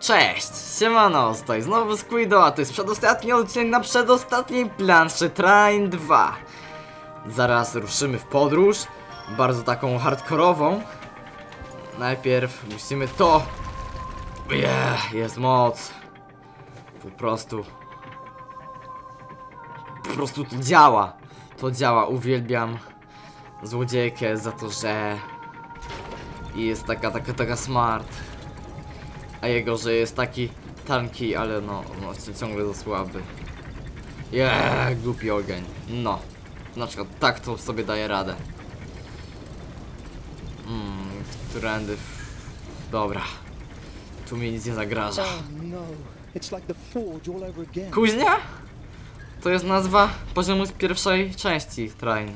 Cześć, siemano, tutaj znowu Squido, a to jest przedostatni odcinek na przedostatniej planszy Train 2 Zaraz ruszymy w podróż, bardzo taką hardkorową. Najpierw musimy to... Yeah, jest moc. Po prostu... Po prostu to działa. To działa, uwielbiam Złodziejkę za to, że... Jest taka, taka, taka smart a jego, że jest taki tanki, ale no, no ciągle za słaby. Jeee, głupi ogień. No. Na przykład tak to sobie daje radę. Mmm, trendy. Dobra. Tu mi nic nie zagraża. Oh no. Kuźnia? To jest nazwa poziomu z pierwszej części Train.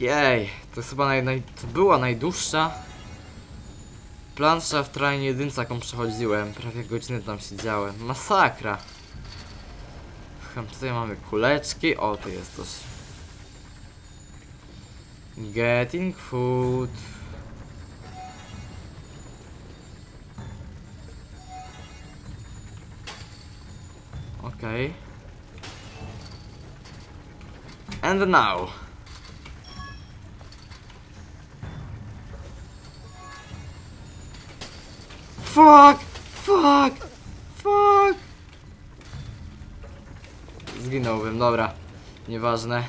Jej, to jest chyba naj, naj, to była najdłuższa plansza w Train 1, jaką przechodziłem. Prawie godzinę tam siedziałem. Masakra. Tutaj mamy kuleczki. O, tu jest coś. Getting food. Okej. And now. Fuck! Fuck! Fuck! Zginąłbym, dobra. Nieważne.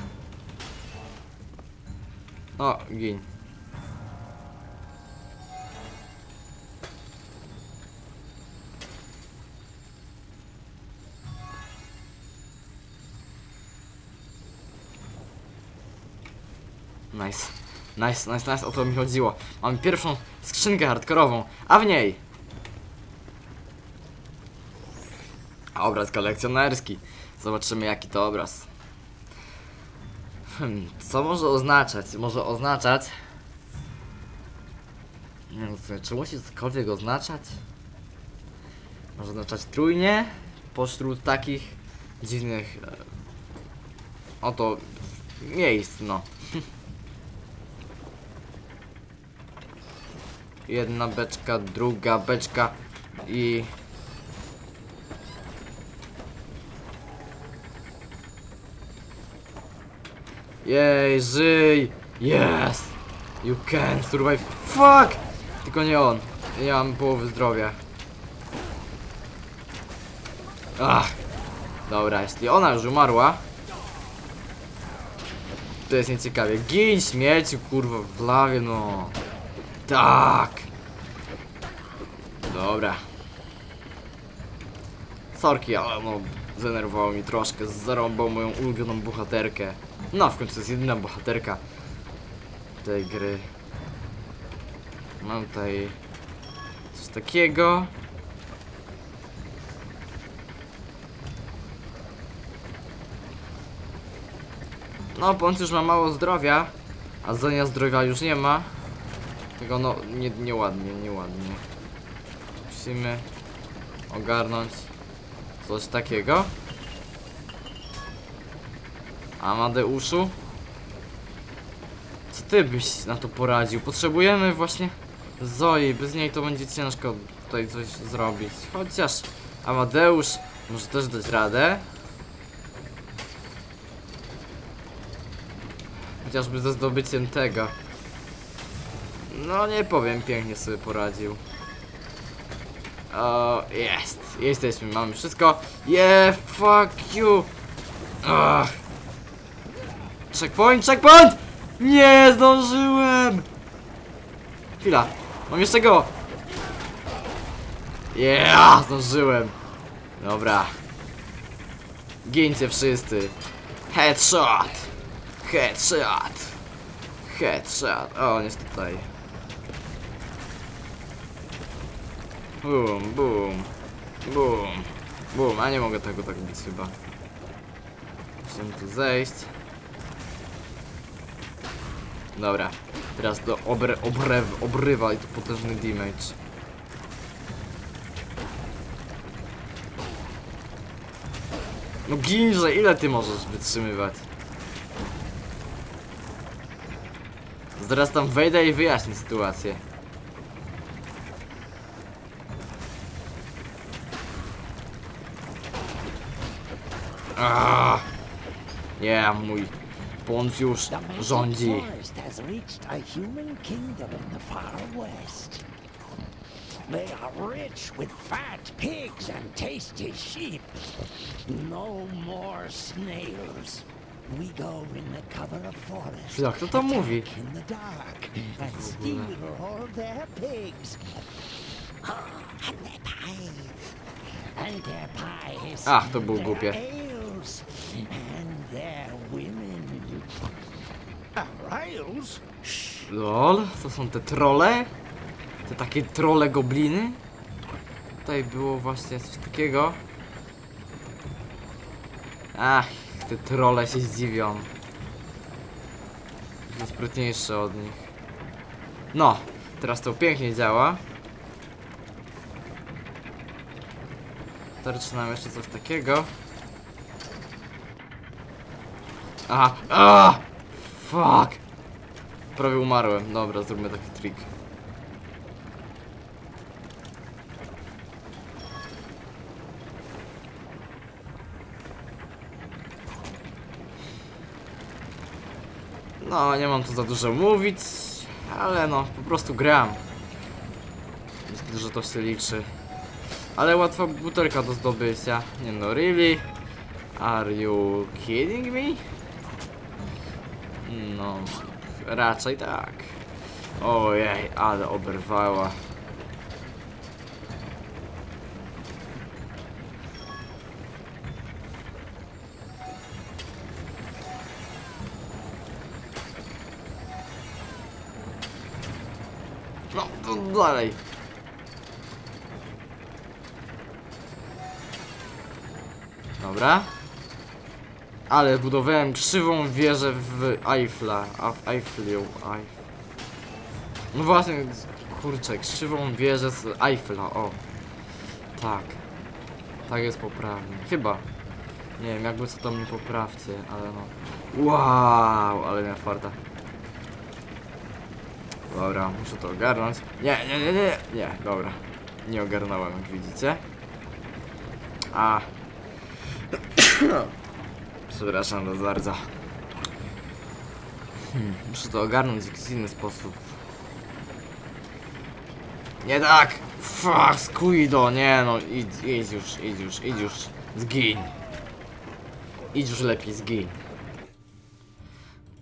O, gin. Nice. Nice, nice, nice, o to mi chodziło. Mamy pierwszą skrzynkę hardkorową, a w niej Obraz kolekcjonerski. Zobaczymy jaki to obraz. Hmm, co może oznaczać? Może oznaczać... Nie wiem, czy musi cokolwiek oznaczać? Może oznaczać trójnie? Pośród takich dziwnych... e, Oto... miejsc, no. Jedna beczka, druga beczka i... Jej, żyj! Yes! You can survive. Fuck! Tylko nie on. Nie mam połowy zdrowia. Ach. Dobra, jeśli ona już umarła. To jest nieciekawie. Gin śmieciu, kurwa, w lawie, no. Tak. Dobra. Sorki, ale no, zdenerwował mi troszkę, zarąbał moją ulubioną bohaterkę. No, w końcu to jest jedyna bohaterka tej gry. Mam tutaj coś takiego. No, bądź już ma mało zdrowia, a Zonia zdrowia już nie ma. Tego no, nie, nieładnie, nieładnie. Musimy ogarnąć coś takiego. Amadeuszu? Co ty byś na to poradził? Potrzebujemy właśnie Zoi, bez niej to będzie ciężko tutaj coś zrobić. Chociaż Amadeusz może też dać radę. Chociażby ze zdobyciem tego. No nie powiem, pięknie sobie poradził. O, jest. Jesteśmy, mamy wszystko. Yeah, fuck you. Ugh. Checkpoint, checkpoint! Nie zdążyłem! Chwila, mam jeszcze go! Yeah, zdążyłem! Dobra. Gincie wszyscy. Headshot! Headshot! Headshot! O, on jest tutaj. Boom, boom. Boom. Boom, a nie mogę tego tak bić chyba. Musimy tu zejść. Dobra, teraz do obry, obrew, obrywa i to potężny damage. No ginże, ile ty możesz wytrzymywać? Zaraz tam wejdę i wyjaśnię sytuację. Ah, nie, mój Poncjusz rządzi. They are rich with fat pigs and tasty sheep. No more snails. We go in the cover of forest. Kto to mówi? attack In the dark and steal all their pigs. Oh, and their pies. And their pies. Ach, to było głupie. ales. And their women. Rails? Lol, to są te trole? Te takie trole gobliny? Tutaj było właśnie coś takiego. Ach, te trole się zdziwią. Są sprytniejsze od nich. No, teraz to pięknie działa. Tarczy nam jeszcze coś takiego. Aha, a, fuck. Prawie umarłem. Dobra, zróbmy taki trik. No, nie mam tu za dużo mówić, ale no, po prostu gram. Myślę, że to się liczy. Ale łatwa butelka do zdobycia. Nie no, really? Are you kidding me? No, raczej tak. Ojej, ale oberwała. No, to dalej. Dobra. Ale budowałem krzywą wieżę w Eiffla. A w Eifflu. Eiff. No właśnie, kurczę, krzywą wieżę z Eiffla, o. Tak. Tak jest poprawnie. Chyba. Nie wiem, jakby co to mnie poprawcie, ale no. Wow, ale miałem farta. Dobra, muszę to ogarnąć. Nie, nie, nie, nie, nie, dobra. Nie ogarnąłem, jak widzicie. A. Przepraszam was bardzo. Hmm, muszę to ogarnąć w jakiś inny sposób. Nie tak! Fuck, Squido, nie no, idź, idź już, idź już, idź już. Zgin. Idź już lepiej, zgin.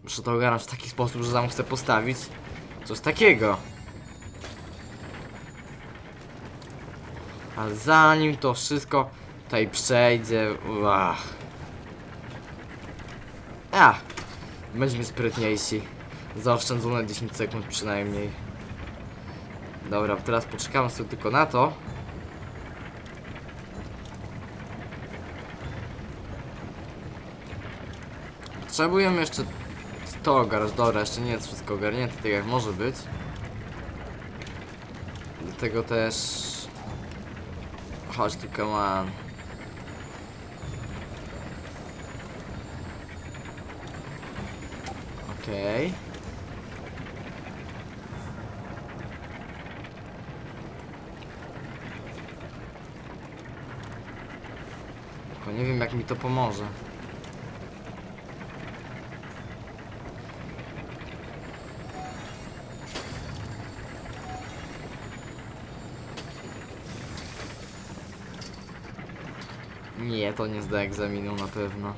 Muszę to ogarnąć w taki sposób, że tam chcę postawić coś takiego. Ale zanim to wszystko tutaj przejdzie, ach. Ach, będziemy sprytniejsi. Zaoszczędzone 10 sekund przynajmniej. Dobra, teraz poczekamy sobie tylko na to. Potrzebujemy jeszcze to ogarnąć. Dobra, jeszcze nie jest wszystko ogarnięte, tak jak może być. Dlatego też... Chodź tu, come on. Okej. Tylko nie wiem jak mi to pomoże. Nie, to nie zda egzaminu na pewno.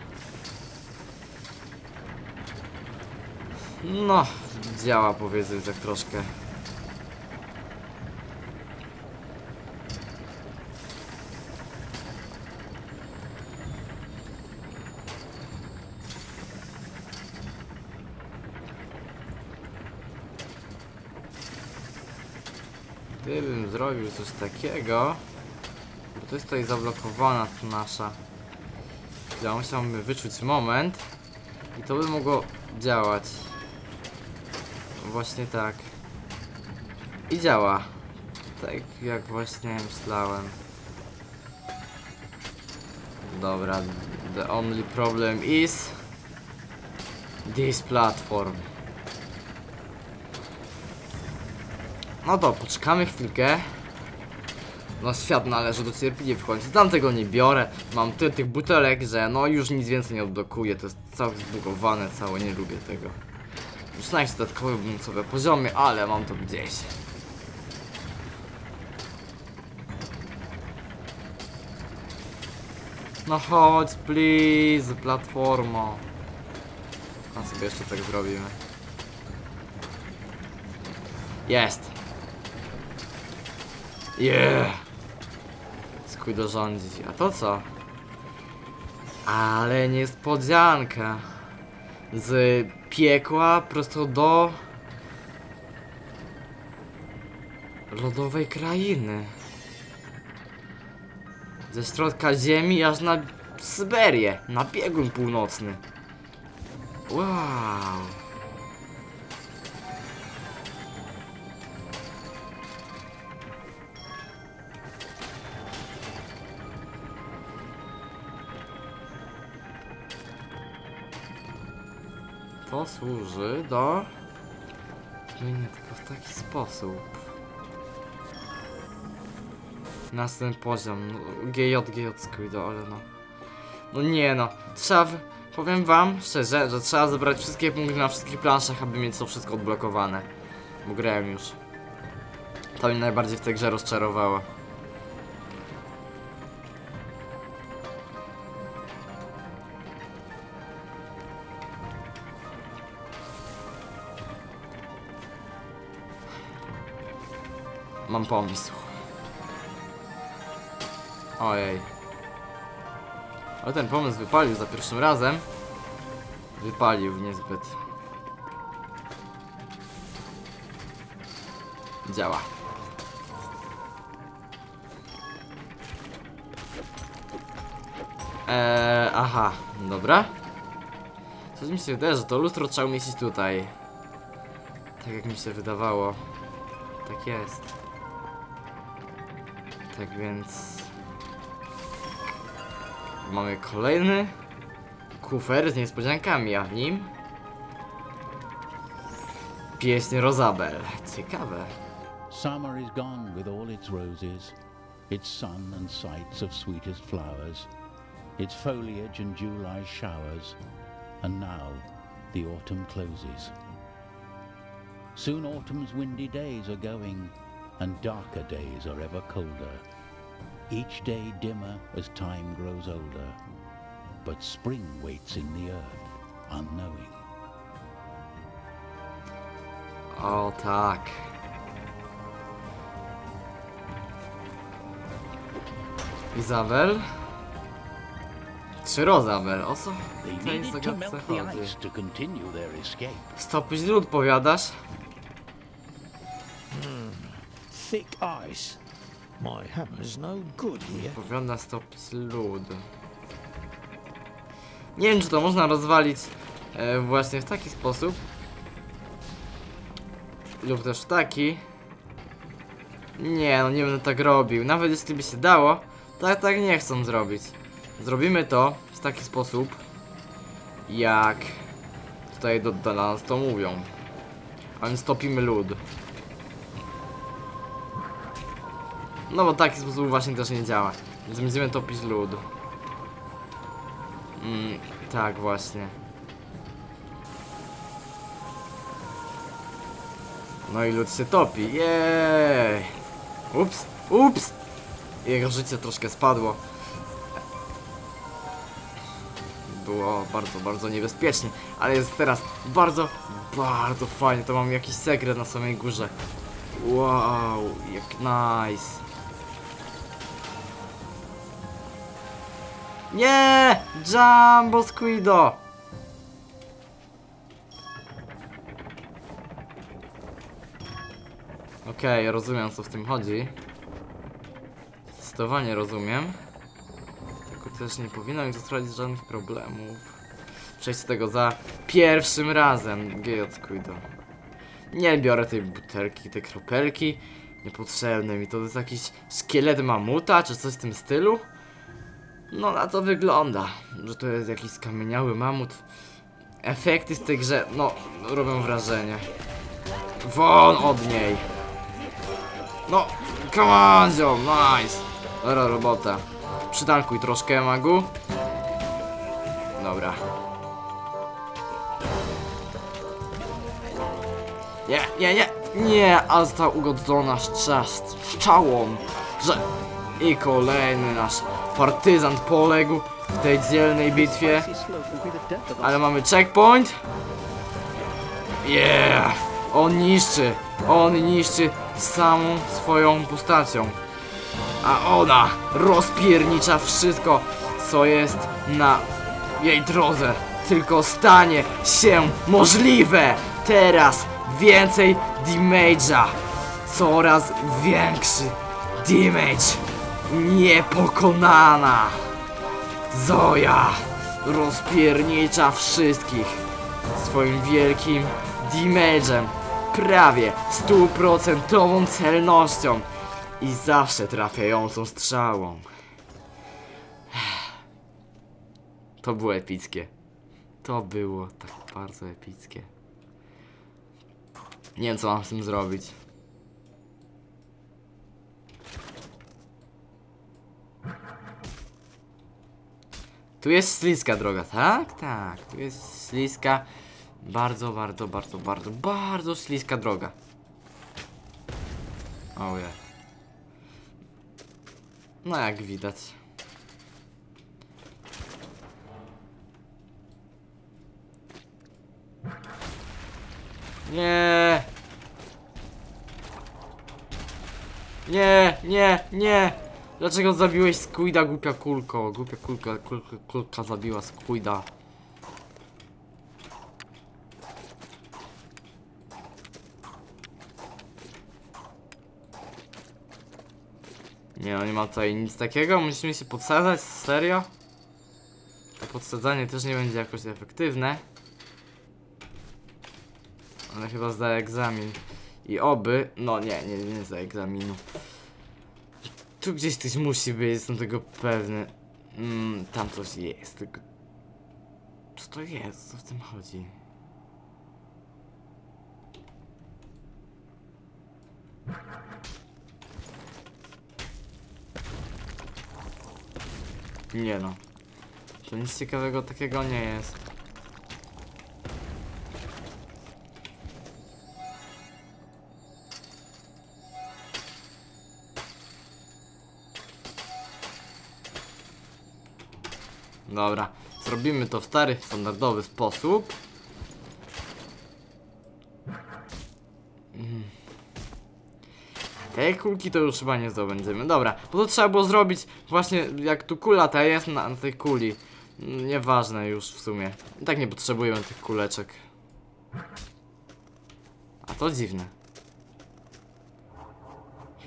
No, działa powiedzmy tak troszkę. Gdybym zrobił coś takiego, bo to jest tutaj zablokowana nasza. Ja musiałbym wyczuć moment i to by mogło działać. Właśnie tak. I działa. Tak jak właśnie myślałem. Dobra, the only problem is this platform. No to poczekamy chwilkę. No świat należy do cierpliwie w końcu. Tam tego nie biorę. Mam tyle tych butelek, że no już nic więcej nie odblokuję. To jest całe zbugowane, całe nie lubię tego. Już na jakieś dodatkowe sobie poziomy, ale mam to gdzieś. No chodź, please, platformo. A sobie jeszcze tak zrobimy. Jest. Yeah. Skójdo rządzić. A to co? Ale niespodzianka. Z piekła prosto do lodowej krainy. Ze środka ziemi aż na Syberię, na biegun północny. Wow. To służy do... Nie, tylko w taki sposób. Następny poziom. No, GJ, GJ Squido, ale no. No nie no. Trzeba... w- Powiem wam szczerze, że trzeba zebrać wszystkie punkty na wszystkich planszach, aby mieć to wszystko odblokowane. Bo grałem już. To mnie najbardziej w tej grze rozczarowało. Mam pomysł. Ojej. Ale ten pomysł wypalił za pierwszym razem. Wypalił niezbyt. Działa. Eee, aha, dobra. Coś mi się wydaje, że to lustro trzeba umieścić tutaj. Tak jak mi się wydawało. Tak jest. Tak więc... Mamy kolejny kufer z niespodziankami, a w nim... Pieśń Rozabel. Ciekawe. Summer is gone with all its roses, its sun and sights of sweetest flowers, its foliage and July showers, and now the autumn closes. Soon autumn's windy days are going, and darker days are ever colder, each day dimmer as time grows older, but spring waits in the earth, unknowing. O talk. Isabel? Czy Rozabel? O co They w tej needed to zagadce melt the chodzi? ice to continue Thick ice. My hammer's no good here. Powiada stopić lód. Nie wiem czy to można rozwalić e, właśnie w taki sposób. Lub też taki. Nie, no nie będę tak robił. Nawet jeśli by się dało, tak tak nie chcą zrobić. Zrobimy to w taki sposób, jak tutaj do, do nas to mówią. A więc topimy lód. No bo taki sposób właśnie też nie działa. Więc będziemy topić lód. Mm, tak właśnie. No i lód się topi. Jej! Ups! Ups! Jego życie troszkę spadło. Było bardzo, bardzo niebezpiecznie, ale jest teraz bardzo, bardzo fajnie. To mam jakiś sekret na samej górze. Wow, jak nice. Nie! Jumbo Squido! Okej, rozumiem co w tym chodzi. Zdecydowanie rozumiem. Tylko też nie to sprawić żadnych problemów. Przejść tego za pierwszym razem. Gej Squido. Nie biorę tej butelki, tej kropelki. Niepotrzebne mi to jest jakiś szkielet mamuta, czy coś w tym stylu. No na to wygląda, że to jest jakiś skamieniały mamut. Efekty w tej grze, no, robią wrażenie. Won od niej! No, Come on, ziom, nice. Dobra robota. Przytankuj troszkę, magu. Dobra. Nie, nie, nie, nie, a została ugodzona szczas, strzałą, że... I kolejny nasz partyzant poległ w tej dzielnej bitwie. Ale mamy checkpoint. Yeah! On niszczy, on niszczy samą swoją postacią. A ona rozpiernicza wszystko, co jest na jej drodze. Tylko stanie się możliwe. Teraz więcej damage'a. Coraz większy damage. Niepokonana. Zoja rozpiernicza wszystkich swoim wielkim damage'em. Prawie stuprocentową celnością i zawsze trafiającą strzałą. To było epickie. To było tak bardzo epickie. Nie wiem co mam z tym zrobić. Tu jest śliska droga, tak? Tak, tu jest śliska. Bardzo, bardzo, bardzo, bardzo, bardzo śliska droga. O ja. No jak widać. Nie. Nie, nie, nie. Dlaczego zabiłeś Squida, głupia kulko? Głupia kulka, kulka, kulka zabiła Squida. Nie, no nie ma tutaj nic takiego. Musimy się podsadzać? Serio? To podsadzanie też nie będzie jakoś efektywne. Ale chyba zdaje egzamin. I oby... No nie, nie, nie zdaje egzaminu. Tu gdzieś coś musi być, jestem tego pewny. Mm, tam coś jest, tylko... Co to jest? Co w tym chodzi? Nie no. To nic ciekawego takiego nie jest. Dobra, zrobimy to w stary, standardowy sposób. Mm. Tej kulki to już chyba nie zdobędziemy. Dobra, bo to trzeba było zrobić właśnie jak tu kula ta jest na, na tej kuli. Mm, Nieważne już w sumie. I tak nie potrzebujemy tych kuleczek. A to dziwne.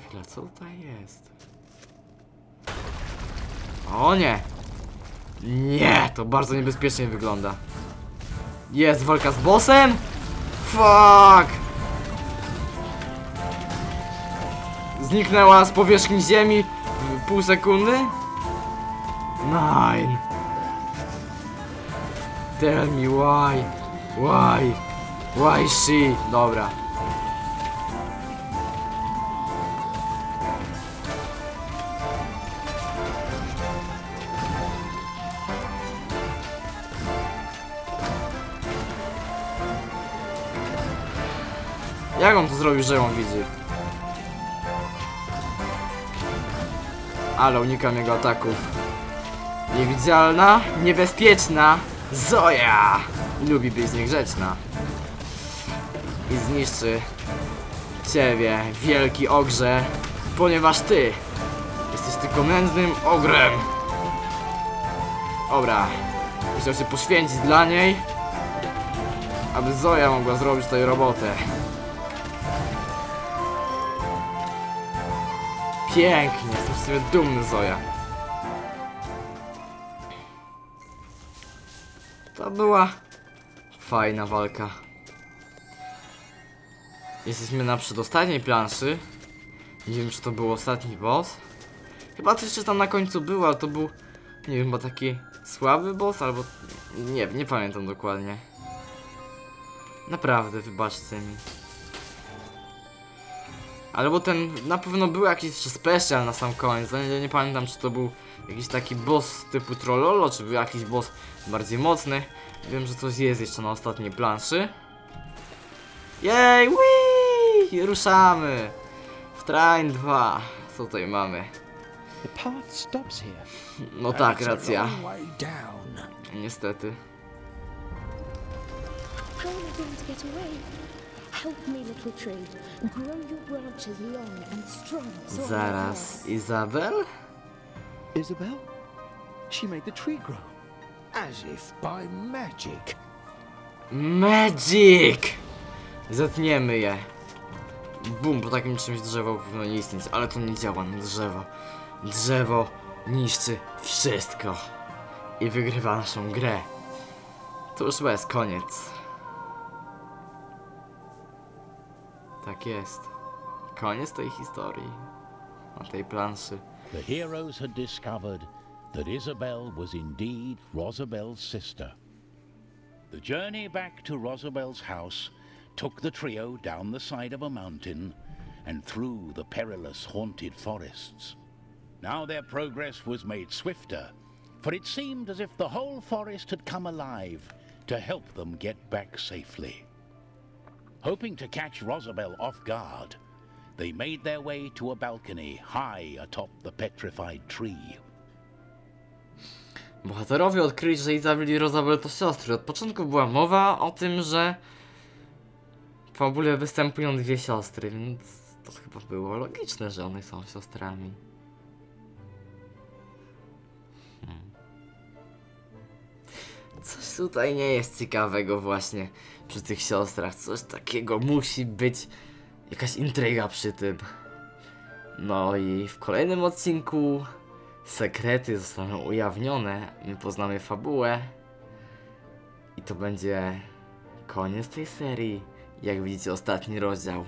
Chwila, co tutaj jest? O nie! Nie, to bardzo niebezpiecznie wygląda. Jest walka z bossem? Fuck! Zniknęła z powierzchni ziemi w pół sekundy? Nine. Tell me why. Why? Why she? Dobra. Jak on to zrobił, że ją widzi? Ale unikam jego ataków. Niewidzialna, niebezpieczna Zoja! Lubi być niegrzeczna. I zniszczy ciebie, wielki ogrze, ponieważ ty jesteś tylko nędznym ogrem. Dobra, musiał się poświęcić dla niej, aby Zoja mogła zrobić tę robotę. Pięknie, jestem z ciebie dumny, Zoja. To była fajna walka. Jesteśmy na przedostatniej planszy. Nie wiem, czy to był ostatni boss. Chyba coś jeszcze tam na końcu było, ale to był, nie wiem, chyba taki słaby boss, albo... Nie nie pamiętam dokładnie. Naprawdę, wybaczcie mi. Ale bo ten, na pewno był jakiś jeszcze special na sam koniec, ja nie pamiętam czy to był jakiś taki boss typu Trollolo, czy był jakiś boss bardziej mocny. Wiem, że coś jest jeszcze na ostatniej planszy. Jej, wii! Ruszamy! W Train 2. Co tutaj mamy? The path stops here. No tak, racja. Niestety. How am I going to get away? Zaraz. Izabel? Isabel? She made the tree grow. As if by magic. Magic! Zetniemy je. Bum, po takim czymś drzewo powinno nie istnieć, ale to nie działa na drzewo. Drzewo niszczy wszystko. I wygrywa naszą grę. To już chyba jest koniec. Tak jest. Koniec tej historii. Na tej planszy. The heroes had discovered that Isabel was indeed Rosabel's sister. The journey back to Rosabel's house took the trio down the side of a mountain and through the perilous haunted forests. Now their progress was made swifter, for it seemed as if the whole forest had come alive to help them get back safely. Hoping to catch Rosabel off guard, they made their way to a balcony high atop the petrified tree. Bohaterowie odkryli, że Izabel i Rosabel to siostry. Od początku była mowa o tym, że w fabule występują dwie siostry, więc to chyba było logiczne, że one są siostrami. Hmm. Coś tutaj nie jest ciekawego właśnie przy tych siostrach. Coś takiego musi być. Jakaś intryga przy tym. No i w kolejnym odcinku sekrety zostaną ujawnione, my poznamy fabułę i to będzie koniec tej serii. Jak widzicie, ostatni rozdział.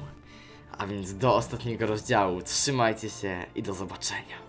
A więc do ostatniego rozdziału. Trzymajcie się i do zobaczenia.